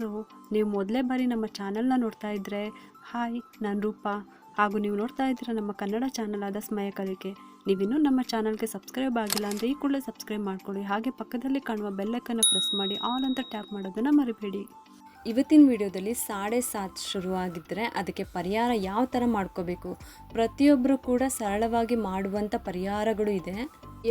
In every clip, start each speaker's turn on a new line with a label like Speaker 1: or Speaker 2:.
Speaker 1: So ನೀವು ಮೊದಲೇ ಬಾರಿ ನಮ್ಮ ಚಾನಲ್ನ ನೋಡ್ತಾ ಇದ್ದರೆ ಹಾಯ್, ನಾನು ರೂಪಾ. ಹಾಗೂ ನೀವು ನೋಡ್ತಾ ಇದ್ದೀರ ನಮ್ಮ ಕನ್ನಡ ಚಾನಲ್ ಆದ ಸ್ಮಯ ಕಲಿಕೆ. ನೀವಿನ್ನೂ ನಮ್ಮ ಚಾನಲ್ಗೆ ಸಬ್ಸ್ಕ್ರೈಬ್ ಆಗಿಲ್ಲ ಅಂದರೆ ಈ ಕೂಡಲೇ ಸಬ್ಸ್ಕ್ರೈಬ್ ಮಾಡ್ಕೊಳ್ಳಿ. ಹಾಗೆ ಪಕ್ಕದಲ್ಲಿ ಕಾಣುವ ಬೆಲ್ಲಕ್ಕನ್ನು ಪ್ರೆಸ್ ಮಾಡಿ, ಆಲ್ ಅಂತ ಟ್ಯಾಪ್ ಮಾಡೋದನ್ನು ಮರಿಬೇಡಿ.
Speaker 2: ಇವತ್ತಿನ ವಿಡಿಯೋದಲ್ಲಿ ಸಾಡೆ ಸಾತ್ ಶುರುವಾಗಿದ್ದರೆ ಅದಕ್ಕೆ ಪರಿಹಾರ ಯಾವ ಥರ ಮಾಡ್ಕೋಬೇಕು? ಪ್ರತಿಯೊಬ್ಬರು ಕೂಡ ಸರಳವಾಗಿ ಮಾಡುವಂಥ ಪರಿಹಾರಗಳು ಇದೆ.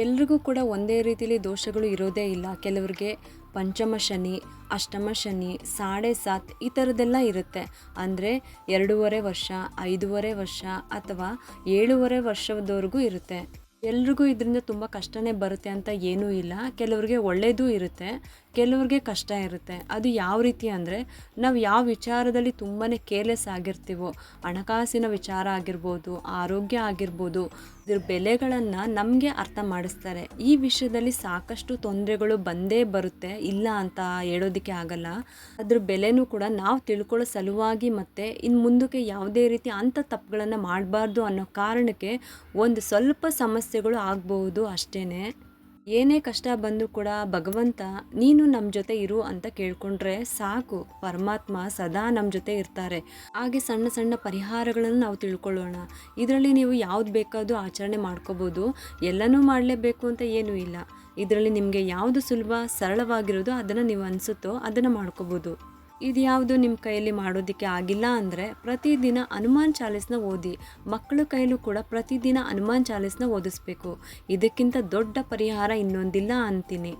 Speaker 2: ಎಲ್ರಿಗೂ ಕೂಡ ಒಂದೇ ರೀತಿಯಲ್ಲಿ ದೋಷಗಳು ಇರೋದೇ ಇಲ್ಲ. ಕೆಲವರಿಗೆ ಪಂಚಮ ಶನಿ, ಅಷ್ಟಮ ಶನಿ, ಸಾಡೆ ಸಾತ್ ಈ ಥರದ್ದೆಲ್ಲ ಇರುತ್ತೆ. ಅಂದರೆ ಎರಡೂವರೆ ವರ್ಷ, ಐದೂವರೆ ವರ್ಷ ಅಥವಾ ಏಳೂವರೆ ವರ್ಷದವರೆಗೂ ಇರುತ್ತೆ. ಎಲ್ರಿಗೂ ಇದರಿಂದ ತುಂಬ ಕಷ್ಟನೇ ಬರುತ್ತೆ ಅಂತ ಏನೂ ಇಲ್ಲ. ಕೆಲವ್ರಿಗೆ ಒಳ್ಳೆಯದೂ ಇರುತ್ತೆ, ಕೆಲವ್ರಿಗೆ ಕಷ್ಟ ಇರುತ್ತೆ. ಅದು ಯಾವ ರೀತಿ ಅಂದರೆ ನಾವು ಯಾವ ವಿಚಾರದಲ್ಲಿ ತುಂಬಾ ಕೇರ್ಲೆಸ್ ಆಗಿರ್ತೀವೋ, ಹಣಕಾಸಿನ ವಿಚಾರ ಆಗಿರ್ಬೋದು, ಆರೋಗ್ಯ ಆಗಿರ್ಬೋದು ಇದ್ರ ಬೆಲೆಗಳನ್ನು ನಮಗೆ ಅರ್ಥ ಮಾಡಿಸ್ತಾರೆ. ಈ ವಿಷಯದಲ್ಲಿ ಸಾಕಷ್ಟು ತೊಂದರೆಗಳು ಬಂದೇ ಬರುತ್ತೆ. ಇಲ್ಲ ಅಂತ ಹೇಳೋದಕ್ಕೆ ಆಗಲ್ಲ. ಅದ್ರ ಬೆಲೆನೂ ಕೂಡ ನಾವು ತಿಳ್ಕೊಳ್ಳೋ ಸಲುವಾಗಿ ಮತ್ತು ಇನ್ನು ಮುಂದಕ್ಕೆ ಯಾವುದೇ ರೀತಿ ಅಂಥ ತಪ್ಪುಗಳನ್ನು ಮಾಡಬಾರ್ದು ಅನ್ನೋ ಕಾರಣಕ್ಕೆ ಒಂದು ಸ್ವಲ್ಪ ಸಮಸ್ಯೆಗಳು ಆಗ್ಬೋದು ಅಷ್ಟೇ ಏನೇ ಕಷ್ಟ ಬಂದರೂ ಕೂಡ ಭಗವಂತ, ನೀನು ನಮ್ಮ ಜೊತೆ ಇರು ಅಂತ ಕೇಳ್ಕೊಂಡ್ರೆ ಸಾಕು. ಪರಮಾತ್ಮ ಸದಾ ನಮ್ಮ ಜೊತೆ ಇರ್ತಾರೆ. ಹಾಗೆ ಸಣ್ಣ ಸಣ್ಣ ಪರಿಹಾರಗಳನ್ನು ನಾವು ತಿಳ್ಕೊಳ್ಳೋಣ. ಇದರಲ್ಲಿ ನೀವು ಯಾವ್ದು ಬೇಕಾದರೂ ಆಚರಣೆ ಮಾಡ್ಕೋಬೋದು. ಎಲ್ಲನೂ ಮಾಡಲೇಬೇಕು ಅಂತ ಏನೂ ಇಲ್ಲ. ಇದರಲ್ಲಿ ನಿಮಗೆ ಯಾವುದು ಸುಲಭ, ಸರಳವಾಗಿರೋದು ಅದನ್ನು ನೀವು ಅನಿಸುತ್ತೋ ಅದನ್ನು ಮಾಡ್ಕೋಬೋದು. ಇದು ಯಾವುದು ನಿಮ್ಮ ಕೈಯಲ್ಲಿ ಮಾಡೋದಕ್ಕೆ ಆಗಿಲ್ಲ ಅಂದರೆ ಪ್ರತಿದಿನ ಹನುಮಾನ್ ಚಾಲೀಸ್ನ ಓದಿ ಮಕ್ಕಳ ಕೈಯಲ್ಲೂ ಕೂಡ ಪ್ರತಿದಿನ ಹನುಮಾನ್ ಚಾಲೀಸ್ನ ಓದಿಸ್ಬೇಕು. ಇದಕ್ಕಿಂತ ದೊಡ್ಡ ಪರಿಹಾರ ಇನ್ನೊಂದಿಲ್ಲ ಅಂತೀನಿ.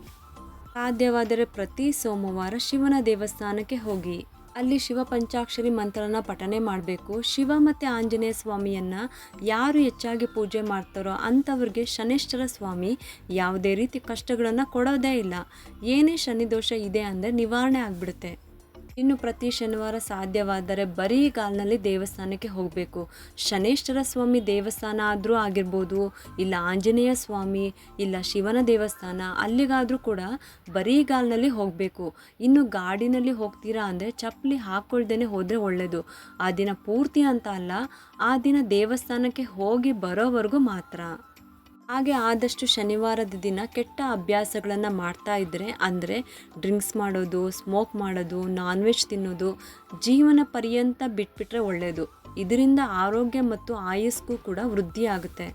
Speaker 2: ಸಾಧ್ಯವಾದರೆ ಪ್ರತಿ ಸೋಮವಾರ ಶಿವನ ದೇವಸ್ಥಾನಕ್ಕೆ ಹೋಗಿ. ಅಲ್ಲಿ ಶಿವ ಪಂಚಾಕ್ಷರಿ ಮಂತ್ರನ ಪಠನೆ ಮಾಡಬೇಕು. ಶಿವ ಮತ್ತು ಆಂಜನೇಯ ಸ್ವಾಮಿಯನ್ನು ಯಾರು ಹೆಚ್ಚಾಗಿ ಪೂಜೆ ಮಾಡ್ತಾರೋ ಅಂಥವ್ರಿಗೆ ಶನೇಶ್ವರ ಸ್ವಾಮಿ ಯಾವುದೇ ರೀತಿ ಕಷ್ಟಗಳನ್ನು ಕೊಡೋದೇ ಇಲ್ಲ. ಏನೇ ಶನಿ ದೋಷ ಇದೆ ಅಂದರೆ ನಿವಾರಣೆ ಆಗಿಬಿಡುತ್ತೆ. ಇನ್ನು ಪ್ರತಿ ಶನಿವಾರ ಸಾಧ್ಯವಾದರೆ ಬರೀ ಕಾಲಿನಲ್ಲಿ ದೇವಸ್ಥಾನಕ್ಕೆ ಹೋಗಬೇಕು. ಶನೇಶ್ವರ ಸ್ವಾಮಿ ದೇವಸ್ಥಾನ ಆದರೂ ಆಗಿರ್ಬೋದು, ಇಲ್ಲ ಆಂಜನೇಯ ಸ್ವಾಮಿ, ಇಲ್ಲ ಶಿವನ ದೇವಸ್ಥಾನ, ಅಲ್ಲಿಗಾದರೂ ಕೂಡ ಬರೀ ಕಾಲಿನಲ್ಲಿ ಹೋಗಬೇಕು. ಇನ್ನು ಗಾಡಿನಲ್ಲಿ ಹೋಗ್ತೀರಾ ಅಂದರೆ ಚಪ್ಪಲಿ ಹಾಕ್ಕೊಳ್ದೇ ಹೋದರೆ ಒಳ್ಳೆಯದು ಆ ದಿನ ಪೂರ್ತಿ ಅಂತ ಅಲ್ಲ, ಆ ದಿನ ದೇವಸ್ಥಾನಕ್ಕೆ ಹೋಗಿ ಬರೋವರೆಗೂ ಮಾತ್ರ. ಹಾಗೆ ಆದಷ್ಟು ಶನಿವಾರದ ದಿನ ಕೆಟ್ಟ ಅಭ್ಯಾಸಗಳನ್ನು ಮಾಡ್ತಾ ಇದ್ದರೆ ಅಂದರೆ ಡ್ರಿಂಕ್ಸ್ ಮಾಡೋದು, ಸ್ಮೋಕ್ ಮಾಡೋದು ನಾನ್ ವೆಜ್ ತಿನ್ನೋದು, ಜೀವನ ಪರ್ಯಂತ ಬಿಟ್ಬಿಟ್ರೆ ಒಳ್ಳೆಯದು ಇದರಿಂದ ಆರೋಗ್ಯ ಮತ್ತು ಆಯಸ್ಗೂ ಕೂಡ ವೃದ್ಧಿ ಆಗುತ್ತೆ.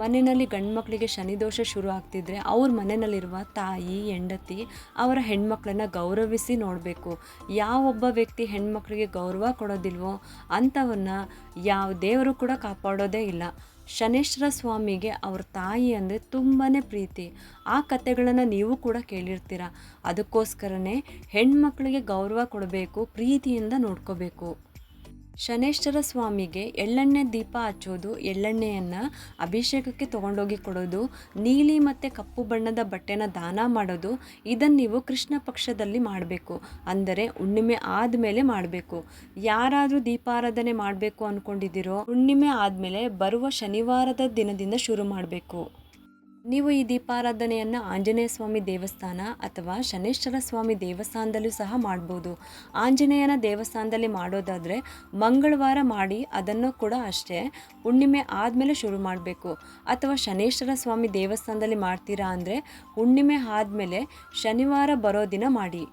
Speaker 2: ಮನೆಯಲ್ಲಿ ಗಂಡು ಮಕ್ಕಳಿಗೆ ಶನಿದೋಷ ಶುರು ಆಗ್ತಿದ್ರೆ ಅವ್ರ ಮನೆಯಲ್ಲಿರುವ ತಾಯಿ, ಹೆಂಡತಿ ಅವರ ಹೆಣ್ಮಕ್ಳನ್ನ ಗೌರವಿಸಿ ನೋಡಬೇಕು. ಯಾವೊಬ್ಬ ವ್ಯಕ್ತಿ ಹೆಣ್ಮಕ್ಳಿಗೆ ಗೌರವ ಕೊಡೋದಿಲ್ವೋ ಅಂಥವನ್ನ ಯಾವ ದೇವರು ಕೂಡ ಕಾಪಾಡೋದೇ ಇಲ್ಲ. ಶನೇಶ್ವರ ಸ್ವಾಮಿಗೆ ಅವ್ರ ತಾಯಿ ಅಂದರೆ ತುಂಬಾ ಪ್ರೀತಿ. ಆ ಕತೆಗಳನ್ನು ನೀವು ಕೂಡ ಕೇಳಿರ್ತೀರ. ಅದಕ್ಕೋಸ್ಕರನೇ ಹೆಣ್ಮಕ್ಳಿಗೆ ಗೌರವ ಕೊಡಬೇಕು, ಪ್ರೀತಿಯಿಂದ ನೋಡ್ಕೋಬೇಕು. ಶನೇಶ್ವರ ಸ್ವಾಮಿಗೆ ಎಳ್ಳೆಣ್ಣೆ ದೀಪ ಹಚ್ಚೋದು ಎಳ್ಳೆಣ್ಣೆಯನ್ನು ಅಭಿಷೇಕಕ್ಕೆ ತೊಗೊಂಡೋಗಿ ಕೊಡೋದು, ನೀಲಿ ಮತ್ತು ಕಪ್ಪು ಬಣ್ಣದ ಬಟ್ಟೆನ ದಾನ ಮಾಡೋದು ಇದನ್ನು ನೀವು ಕೃಷ್ಣ ಪಕ್ಷದಲ್ಲಿ ಮಾಡಬೇಕು. ಅಂದರೆ ಹುಣ್ಣಿಮೆ ಆದಮೇಲೆ ಮಾಡಬೇಕು. ಯಾರಾದರೂ ದೀಪಾರಾಧನೆ ಮಾಡಬೇಕು ಅಂದ್ಕೊಂಡಿದ್ದೀರೋ ಹುಣ್ಣಿಮೆ ಆದಮೇಲೆ ಬರುವ ಶನಿವಾರದ ದಿನದಿಂದ ಶುರು ಮಾಡಬೇಕು. ನೀವು ಈ ದೀಪಾರಾಧನೆಯನ್ನು ಆಂಜನೇಯ ಸ್ವಾಮಿ ದೇವಸ್ಥಾನ ಅಥವಾ ಶನೇಶ್ವರ ಸ್ವಾಮಿ ದೇವಸ್ಥಾನದಲ್ಲೂ ಸಹ ಮಾಡ್ಬೋದು. ಆಂಜನೇಯನ ದೇವಸ್ಥಾನದಲ್ಲಿ ಮಾಡೋದಾದರೆ ಮಂಗಳವಾರ ಮಾಡಿ ಅದನ್ನು ಕೂಡ ಅಷ್ಟೇ ಹುಣ್ಣಿಮೆ ಆದಮೇಲೆ ಶುರು ಮಾಡಬೇಕು. ಅಥವಾ ಶನೇಶ್ವರ ಸ್ವಾಮಿ ದೇವಸ್ಥಾನದಲ್ಲಿ ಮಾಡ್ತೀರಾ ಅಂದರೆ ಹುಣ್ಣಿಮೆ ಆದಮೇಲೆ ಶನಿವಾರ ಬರೋ ದಿನ ಮಾಡಿ.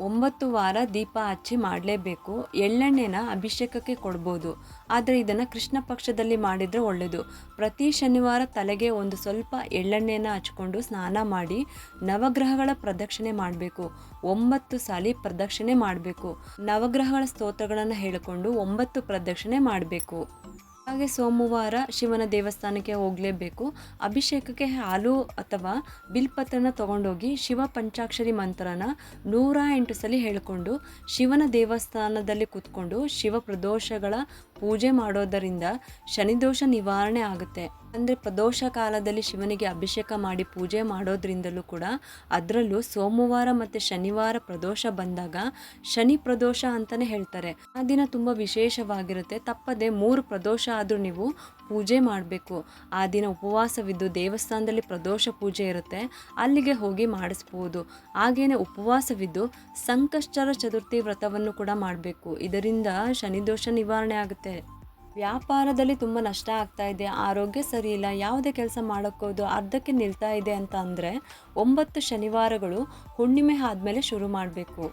Speaker 2: ಒಂಬತ್ತು ವಾರ ದೀಪ ಹಚ್ಚಿ ಮಾಡಲೇಬೇಕು. ಎಳ್ಳೆಣ್ಣೆನ ಅಭಿಷೇಕಕ್ಕೆ ಕೊಡ್ಬೋದು. ಆದರೆ ಇದನ್ನು ಕೃಷ್ಣ ಪಕ್ಷದಲ್ಲಿ ಮಾಡಿದರೆ ಒಳ್ಳೆಯದು ಪ್ರತಿ ಶನಿವಾರ ತಲೆಗೆ ಒಂದು ಸ್ವಲ್ಪ ಎಳ್ಳೆಣ್ಣೆನ ಹಚ್ಕೊಂಡು ಸ್ನಾನ ಮಾಡಿ ನವಗ್ರಹಗಳ ಪ್ರದಕ್ಷಿಣೆ ಮಾಡಬೇಕು. ಒಂಬತ್ತು ಸಾಲಿ ಪ್ರದಕ್ಷಿಣೆ ಮಾಡಬೇಕು. ನವಗ್ರಹಗಳ ಸ್ತೋತ್ರಗಳನ್ನು ಹೇಳಿಕೊಂಡು ಒಂಬತ್ತು ಪ್ರದಕ್ಷಿಣೆ ಮಾಡಬೇಕು. ಹಾಗೆ ಸೋಮವಾರ ಶಿವನ ದೇವಸ್ಥಾನಕ್ಕೆ ಹೋಗಲೇಬೇಕು. ಅಭಿಷೇಕಕ್ಕೆ ಹಾಲು ಅಥವಾ ಬಿಲ್ಪತ್ರನ ತಗೊಂಡೋಗಿ ಶಿವ ಪಂಚಾಕ್ಷರಿ ಮಂತ್ರನ ನೂರ ಎಂಟು ಸಲ ಹೇಳಿಕೊಂಡು ಶಿವನ ದೇವಸ್ಥಾನದಲ್ಲಿ ಕೂತ್ಕೊಂಡು ಶಿವ ಪ್ರದೋಷಗಳ ಪೂಜೆ ಮಾಡೋದರಿಂದ ಶನಿದೋಷ ನಿವಾರಣೆ ಆಗುತ್ತೆ. ಅಂದರೆ ಪ್ರದೋಷ ಕಾಲದಲ್ಲಿ ಶಿವನಿಗೆ ಅಭಿಷೇಕ ಮಾಡಿ ಪೂಜೆ ಮಾಡೋದ್ರಿಂದಲೂ ಕೂಡ ಅದರಲ್ಲೂ ಸೋಮವಾರ ಮತ್ತು ಶನಿವಾರ ಪ್ರದೋಷ ಬಂದಾಗ ಶನಿ ಪ್ರದೋಷ ಅಂತಲೇ ಹೇಳ್ತಾರೆ. ಆ ದಿನ ತುಂಬ ವಿಶೇಷವಾಗಿರುತ್ತೆ. ತಪ್ಪದೆ ಮೂರು ಪ್ರದೋಷ ಆದರೂ ನೀವು ಪೂಜೆ ಮಾಡಬೇಕು. ಆ ದಿನ ಉಪವಾಸವಿದ್ದು ದೇವಸ್ಥಾನದಲ್ಲಿ ಪ್ರದೋಷ ಪೂಜೆ ಇರುತ್ತೆ. ಅಲ್ಲಿಗೆ ಹೋಗಿ ಮಾಡಿಸ್ಬೋದು. ಹಾಗೇನೆ ಉಪವಾಸವಿದ್ದು ಸಂಕಷ್ಟರ ಚತುರ್ಥಿ ವ್ರತವನ್ನು ಕೂಡ ಮಾಡಬೇಕು. ಇದರಿಂದ ಶನಿದೋಷ ನಿವಾರಣೆ ಆಗುತ್ತೆ. ವ್ಯಾಪಾರದಲ್ಲಿ ತುಂಬ ನಷ್ಟ ಆಗ್ತಾ ಇದೆ, ಆರೋಗ್ಯ ಸರಿ ಇಲ್ಲ, ಯಾವುದೇ ಕೆಲಸ ಮಾಡೋಕ್ಕೋದು ಅರ್ಧಕ್ಕೆ ನಿಲ್ತಾ ಇದೆ ಅಂತ ಅಂದರೆ ಒಂಬತ್ತು ಶನಿವಾರಗಳು ಹುಣ್ಣಿಮೆ ಆದಮೇಲೆ ಶುರು ಮಾಡಬೇಕು.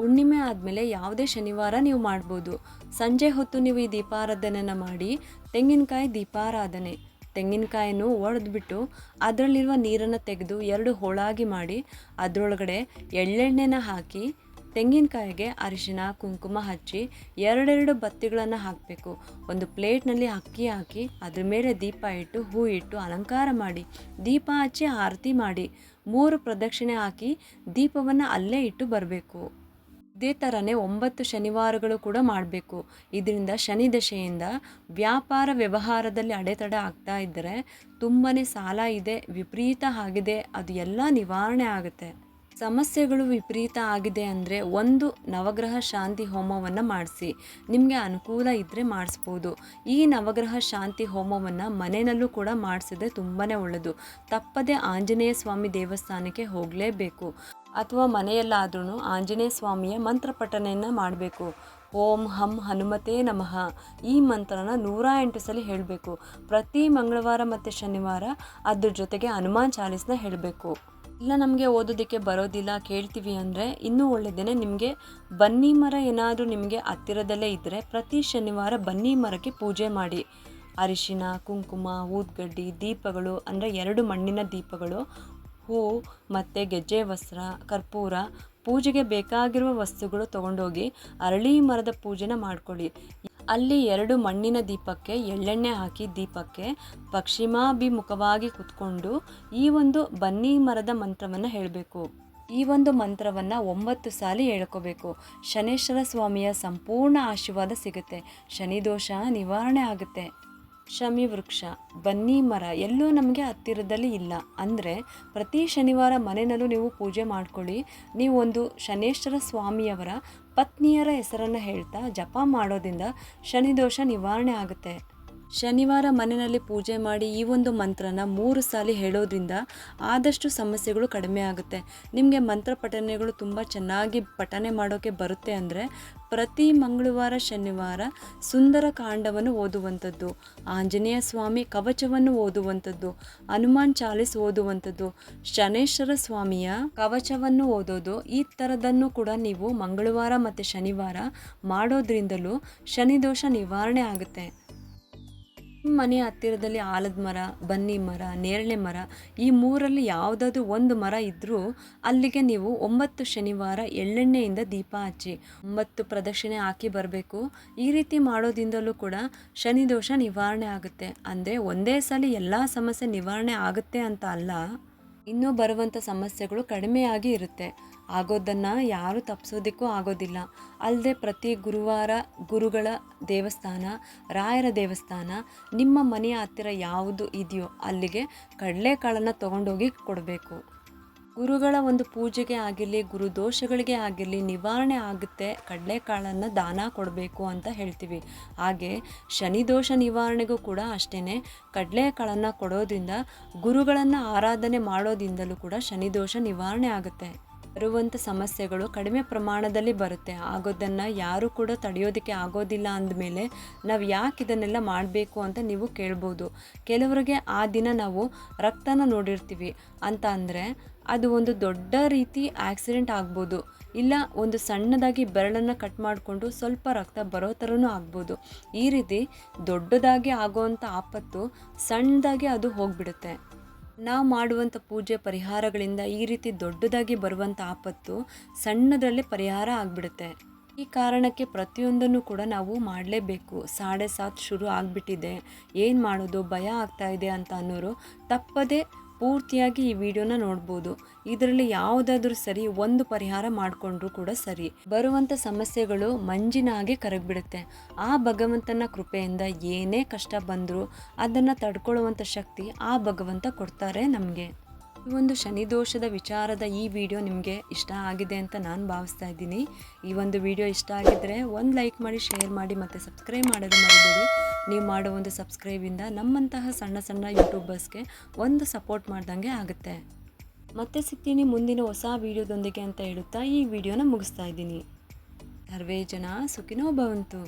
Speaker 2: ಹುಣ್ಣಿಮೆ ಆದಮೇಲೆ ಯಾವುದೇ ಶನಿವಾರ ನೀವು ಮಾಡ್ಬೋದು. ಸಂಜೆ ಹೊತ್ತು ನೀವು ಈ ದೀಪಾರಾಧನೆಯನ್ನು ಮಾಡಿ, ತೆಂಗಿನಕಾಯಿ ದೀಪಾರಾಧನೆ. ತೆಂಗಿನಕಾಯನ್ನು ಒಡೆದ್ಬಿಟ್ಟು ಅದರಲ್ಲಿರುವ ನೀರನ್ನು ತೆಗೆದು ಎರಡು ಹೋಳಾಗಿ ಮಾಡಿ, ಅದರೊಳಗಡೆ ಎಳ್ಳೆಣ್ಣೆನ ಹಾಕಿ ತೆಂಗಿನಕಾಯಿಗೆ ಅರಿಶಿನ ಕುಂಕುಮ ಹಚ್ಚಿ ಎರಡೆರಡು ಬತ್ತಿಗಳನ್ನು ಹಾಕಬೇಕು. ಒಂದು ಪ್ಲೇಟ್ನಲ್ಲಿ ಅಕ್ಕಿ ಹಾಕಿ ಅದ್ರ ಮೇಲೆ ದೀಪ ಇಟ್ಟು, ಹೂ ಇಟ್ಟು ಅಲಂಕಾರ ಮಾಡಿ, ದೀಪ ಹಚ್ಚಿ ಆರತಿ ಮಾಡಿ, ಮೂರು ಪ್ರದಕ್ಷಿಣೆ ಹಾಕಿ ದೀಪವನ್ನು ಅಲ್ಲೇ ಇಟ್ಟು ಬರಬೇಕು. ಇದೇ ಥರನೇ ಒಂಬತ್ತು ಶನಿವಾರಗಳು ಕೂಡ ಮಾಡಬೇಕು. ಇದರಿಂದ ಶನಿ ದಶೆಯಿಂದ ವ್ಯಾಪಾರ ವ್ಯವಹಾರದಲ್ಲಿ ಅಡೆತಡೆ ಆಗ್ತಾ ಇದ್ದರೆ ತುಂಬಾ ಸಾಲ ಇದೆ, ವಿಪರೀತ ಆಗಿದೆ, ಅದು ಎಲ್ಲ ನಿವಾರಣೆ ಆಗುತ್ತೆ. ಸಮಸ್ಯೆಗಳು ವಿಪರೀತ ಆಗಿದೆ ಅಂದರೆ ಒಂದು ನವಗ್ರಹ ಶಾಂತಿ ಹೋಮವನ್ನು ಮಾಡಿಸಿ. ನಿಮಗೆ ಅನುಕೂಲ ಇದ್ದರೆ ಮಾಡಿಸ್ಬೋದು. ಈ ನವಗ್ರಹ ಶಾಂತಿ ಹೋಮವನ್ನು ಮನೆಯಲ್ಲೂ ಕೂಡ ಮಾಡಿಸಿದ್ರೆ ತುಂಬಾ ಒಳ್ಳೆಯದು ತಪ್ಪದೆ ಆಂಜನೇಯ ಸ್ವಾಮಿ ದೇವಸ್ಥಾನಕ್ಕೆ ಹೋಗಲೇಬೇಕು. ಅಥವಾ ಮನೆಯಲ್ಲಾದ್ರೂ ಆಂಜನೇಯ ಸ್ವಾಮಿಯ ಮಂತ್ರ ಪಠನೆಯನ್ನು ಮಾಡಬೇಕು. ಓಂ ಹಂ ಹನುಮತೇ ನಮಃ. ಈ ಮಂತ್ರನ ನೂರ ಎಂಟು ಸಲ ಹೇಳಬೇಕು. ಪ್ರತಿ ಮಂಗಳವಾರ ಮತ್ತು ಶನಿವಾರ ಅದ್ರ ಜೊತೆಗೆ ಹನುಮಾನ್ ಚಾಲೀಸ್ನ ಹೇಳಬೇಕು. ಇಲ್ಲ ನಮಗೆ ಓದೋದಕ್ಕೆ ಬರೋದಿಲ್ಲ, ಕೇಳ್ತೀವಿ ಅಂದರೆ ಇನ್ನೂ ಒಳ್ಳೆಯದೇ ನಿಮಗೆ ಬನ್ನಿ ಮರ ಏನಾದರೂ ನಿಮಗೆ ಹತ್ತಿರದಲ್ಲೇ ಇದ್ದರೆ ಪ್ರತಿ ಶನಿವಾರ ಬನ್ನಿ ಮರಕ್ಕೆ ಪೂಜೆ ಮಾಡಿ. ಅರಿಶಿನ, ಕುಂಕುಮ, ಊದ್ಗಡ್ಡಿ, ದೀಪಗಳು ಅಂದರೆ ಎರಡು ಮಣ್ಣಿನ ದೀಪಗಳು, ಹೂ ಮತ್ತು ಗೆಜ್ಜೆ ವಸ್ತ್ರ, ಕರ್ಪೂರ, ಪೂಜೆಗೆ ಬೇಕಾಗಿರುವ ವಸ್ತುಗಳು ತೊಗೊಂಡೋಗಿ ಅರಳಿ ಮರದ ಪೂಜೆನ ಮಾಡ್ಕೊಳ್ಳಿ. ಅಲ್ಲಿ ಎರಡು ಮಣ್ಣಿನ ದೀಪಕ್ಕೆ, ಎಳ್ಳೆಣ್ಣೆ ಹಾಕಿ ದೀಪಕ್ಕೆ ಪಶ್ಚಿಮಾಭಿಮುಖವಾಗಿ ಕುತ್ಕೊಂಡು ಈ ಒಂದು ಬನ್ನಿ ಮರದ ಮಂತ್ರವನ್ನು ಹೇಳಬೇಕು. ಈ ಒಂದು ಮಂತ್ರವನ್ನು ಒಂಬತ್ತು ಸಾಲಿ ಹೇಳ್ಕೋಬೇಕು. ಶನೇಶ್ವರ ಸ್ವಾಮಿಯ ಸಂಪೂರ್ಣ ಆಶೀರ್ವಾದ ಸಿಗುತ್ತೆ. ಶನಿದೋಷ ನಿವಾರಣೆ ಆಗುತ್ತೆ. ಶಮಿ ವೃಕ್ಷ, ಬನ್ನಿ ಮರ ಎಲ್ಲೂ ನಮಗೆ ಹತ್ತಿರದಲ್ಲಿ ಇಲ್ಲ. ಅಂದರೆ ಪ್ರತಿ ಶನಿವಾರ ಮನೆಯಲ್ಲೂ ನೀವು ಪೂಜೆ ಮಾಡ್ಕೊಳ್ಳಿ. ನೀವು ಒಂದು ಶನೇಶ್ವರ ಸ್ವಾಮಿಯವರ ಪತ್ನಿಯರ ಹೆಸರನ್ನು ಹೇಳ್ತಾ ಜಪ ಮಾಡೋದ್ರಿಂದ ಶನಿದೋಷ ನಿವಾರಣೆ ಆಗುತ್ತೆ. ಶನಿವಾರ ಮನೆಯಲ್ಲಿ ಪೂಜೆ ಮಾಡಿ ಈ ಒಂದು ಮಂತ್ರನ ಮೂರು ಸಾಲಿ ಹೇಳೋದ್ರಿಂದ ಆದಷ್ಟು ಸಮಸ್ಯೆಗಳು ಕಡಿಮೆ ಆಗುತ್ತೆ. ನಿಮಗೆ ಮಂತ್ರ ಪಠನೆಗಳು ತುಂಬ ಚೆನ್ನಾಗಿ ಪಠನೆ ಮಾಡೋಕ್ಕೆ ಬರುತ್ತೆ ಅಂದರೆ ಪ್ರತಿ ಮಂಗಳವಾರ, ಶನಿವಾರ ಸುಂದರ ಕಾಂಡವನ್ನು ಓದುವಂಥದ್ದು, ಆಂಜನೇಯ ಸ್ವಾಮಿ ಕವಚವನ್ನು ಓದುವಂಥದ್ದು, ಹನುಮಾನ್ ಚಾಲಿಸ್ ಓದುವಂಥದ್ದು, ಶನೇಶ್ವರ ಸ್ವಾಮಿಯ ಕವಚವನ್ನು ಓದೋದು, ಈ ಥರದನ್ನು ಕೂಡ ನೀವು ಮಂಗಳವಾರ ಮತ್ತು ಶನಿವಾರ ಮಾಡೋದ್ರಿಂದಲೂ ಶನಿದೋಷ ನಿವಾರಣೆ ಆಗುತ್ತೆ. ಮನೆ ಹತ್ತಿರದಲ್ಲಿ ಆಲದ ಮರ, ಬನ್ನಿ ಮರ, ನೇರಳೆ ಮರ, ಈ ಮೂರಲ್ಲಿ ಯಾವುದಾದ್ರೂ ಒಂದು ಮರ ಇದ್ದರೂ ಅಲ್ಲಿಗೆ ನೀವು ಒಂಬತ್ತು ಶನಿವಾರ ಎಳ್ಳೆಣ್ಣೆಯಿಂದ ದೀಪ ಹಚ್ಚಿ ಒಂಬತ್ತು ಪ್ರದಕ್ಷಿಣೆ ಹಾಕಿ ಬರಬೇಕು. ಈ ರೀತಿ ಮಾಡೋದಿಂದಲೂ ಕೂಡ ಶನಿ ದೋಷ ನಿವಾರಣೆ ಆಗುತ್ತೆ. ಅಂದರೆ ಒಂದೇ ಸಲ ಎಲ್ಲ ಸಮಸ್ಯೆ ನಿವಾರಣೆ ಆಗುತ್ತೆ ಅಂತ ಅಲ್ಲ, ಇನ್ನೂ ಬರುವಂಥ ಸಮಸ್ಯೆಗಳು ಕಡಿಮೆಯಾಗಿ ಇರುತ್ತೆ. ಆಗೋದನ್ನು ಯಾರೂ ತಪ್ಪಿಸೋದಕ್ಕೂ ಆಗೋದಿಲ್ಲ. ಅಲ್ಲದೆ ಪ್ರತಿ ಗುರುವಾರ ಗುರುಗಳ ದೇವಸ್ಥಾನ, ರಾಯರ ದೇವಸ್ಥಾನ, ನಿಮ್ಮ ಮನೆಯ ಹತ್ತಿರ ಯಾವುದು ಇದೆಯೋ ಅಲ್ಲಿಗೆ ಕಡಲೆಕಾಳನ್ನು ತೊಗೊಂಡೋಗಿ ಕೊಡಬೇಕು. ಗುರುಗಳ ಒಂದು ಪೂಜೆಗೆ ಆಗಿರಲಿ, ಗುರು ದೋಷಗಳಿಗೆ ಆಗಿರಲಿ, ನಿವಾರಣೆ ಆಗುತ್ತೆ, ಕಡಲೆಕಾಳನ್ನು ದಾನ ಕೊಡಬೇಕು ಅಂತ ಹೇಳ್ತೀವಿ. ಹಾಗೆ ಶನಿ ದೋಷ ನಿವಾರಣೆಗೂ ಕೂಡ ಅಷ್ಟೇ ಕಡಲೆಕಾಳನ್ನು ಕೊಡೋದ್ರಿಂದ ಗುರುಗಳನ್ನು ಆರಾಧನೆ ಮಾಡೋದ್ರಿಂದಲೂ ಕೂಡ ಶನಿ ದೋಷ ನಿವಾರಣೆ ಆಗುತ್ತೆ. ಬರುವಂಥ ಸಮಸ್ಯೆಗಳು ಕಡಿಮೆ ಪ್ರಮಾಣದಲ್ಲಿ ಬರುತ್ತೆ. ಆಗೋದನ್ನು ಯಾರೂ ಕೂಡ ತಡೆಯೋದಕ್ಕೆ ಆಗೋದಿಲ್ಲ ಅಂದಮೇಲೆ ನಾವು ಯಾಕೆ ಇದನ್ನೆಲ್ಲ ಮಾಡಬೇಕು ಅಂತ ನೀವು ಕೇಳ್ಬೋದು. ಕೆಲವರಿಗೆ ಆ ದಿನ ನಾವು ರಕ್ತನ ನೋಡಿರ್ತೀವಿ ಅಂತ ಅಂದರೆ ಅದು ಒಂದು ದೊಡ್ಡ ರೀತಿ ಆಕ್ಸಿಡೆಂಟ್ ಆಗ್ಬೋದು. ಇಲ್ಲ ಒಂದು ಸಣ್ಣದಾಗಿ ಬೆರಳನ್ನು ಕಟ್ ಮಾಡಿಕೊಂಡು ಸ್ವಲ್ಪ ರಕ್ತ ಬರೋ ಥರನೂ ಆಗ್ಬೋದು. ಈ ರೀತಿ ದೊಡ್ಡದಾಗಿ ಆಗೋವಂಥ ಆಪತ್ತು ಸಣ್ಣದಾಗಿ ಅದು ಹೋಗಿಬಿಡುತ್ತೆ. ನಾವು ಮಾಡುವಂಥ ಪೂಜೆ ಪರಿಹಾರಗಳಿಂದ ಈ ರೀತಿ ದೊಡ್ಡದಾಗಿ ಬರುವಂಥ ಆಪತ್ತು ಸಣ್ಣದರಲ್ಲೇ ಪರಿಹಾರ ಆಗಿಬಿಡುತ್ತೆ. ಈ ಕಾರಣಕ್ಕೆ ಪ್ರತಿಯೊಂದನ್ನು ಕೂಡ ನಾವು ಮಾಡಲೇಬೇಕು. ಸಾಡೆ ಸಾತ್ ಶುರು ಆಗಿಬಿಟ್ಟಿದೆ. ಏನು ಮಾಡೋದು? ಭಯ ಆಗ್ತಾ ಇದೆ ಅಂತ ಅನ್ನೋರು ತಪ್ಪದೇ ಪೂರ್ತಿಯಾಗಿ ಈ ವಿಡಿಯೋನ ನೋಡ್ಬೋದು. ಇದರಲ್ಲಿ ಯಾವುದಾದ್ರೂ ಸರಿ ಒಂದು ಪರಿಹಾರ ಮಾಡಿಕೊಂಡ್ರೂ ಕೂಡ ಸರಿ. ಬರುವಂಥ ಸಮಸ್ಯೆಗಳು ಮಂಜಿನ ಹಾಗೆ ಕರಗಿಬಿಡುತ್ತೆ. ಆ ಭಗವಂತನ ಕೃಪೆಯಿಂದ ಏನೇ ಕಷ್ಟ ಬಂದರೂ ಅದನ್ನು ತಡ್ಕೊಳ್ಳುವಂಥ ಶಕ್ತಿ ಆ ಭಗವಂತ ಕೊಡ್ತಾರೆ ನಮಗೆ. ಈ ಒಂದು ಶನಿ ದೋಷದ ವಿಚಾರದ ಈ ವಿಡಿಯೋ ನಿಮಗೆ ಇಷ್ಟ ಆಗಿದೆ ಅಂತ ನಾನು ಭಾವಿಸ್ತಾ ಇದ್ದೀನಿ. ಈ ಒಂದು ವಿಡಿಯೋ ಇಷ್ಟ ಆಗಿದ್ದರೆ ಒಂದು ಲೈಕ್ ಮಾಡಿ, ಶೇರ್ ಮಾಡಿ ಮತ್ತು ಸಬ್ಸ್ಕ್ರೈಬ್ ಮಾಡೋದು ಮರಿಬೇಡಿ. ನೀವು ಮಾಡೋ ಒಂದು ಸಬ್ಸ್ಕ್ರೈಬಿಂದ ನಮ್ಮಂತಹ ಸಣ್ಣ ಸಣ್ಣ ಯೂಟ್ಯೂಬರ್ಸ್ಗೆ ಒಂದು ಸಪೋರ್ಟ್ ಮಾಡ್ದಂಗೆ ಆಗುತ್ತೆ. ಮತ್ತೆ ಸಿಗ್ತೀನಿ ಮುಂದಿನ ಹೊಸ ವಿಡಿಯೋದೊಂದಿಗೆ ಅಂತ ಹೇಳುತ್ತಾ ಈ ವಿಡಿಯೋನ ಮುಗಿಸ್ತಾ ಇದ್ದೀನಿ. ಸರ್ವೇ ಜನ ಸುಖಿನೋ ಭವಂತು.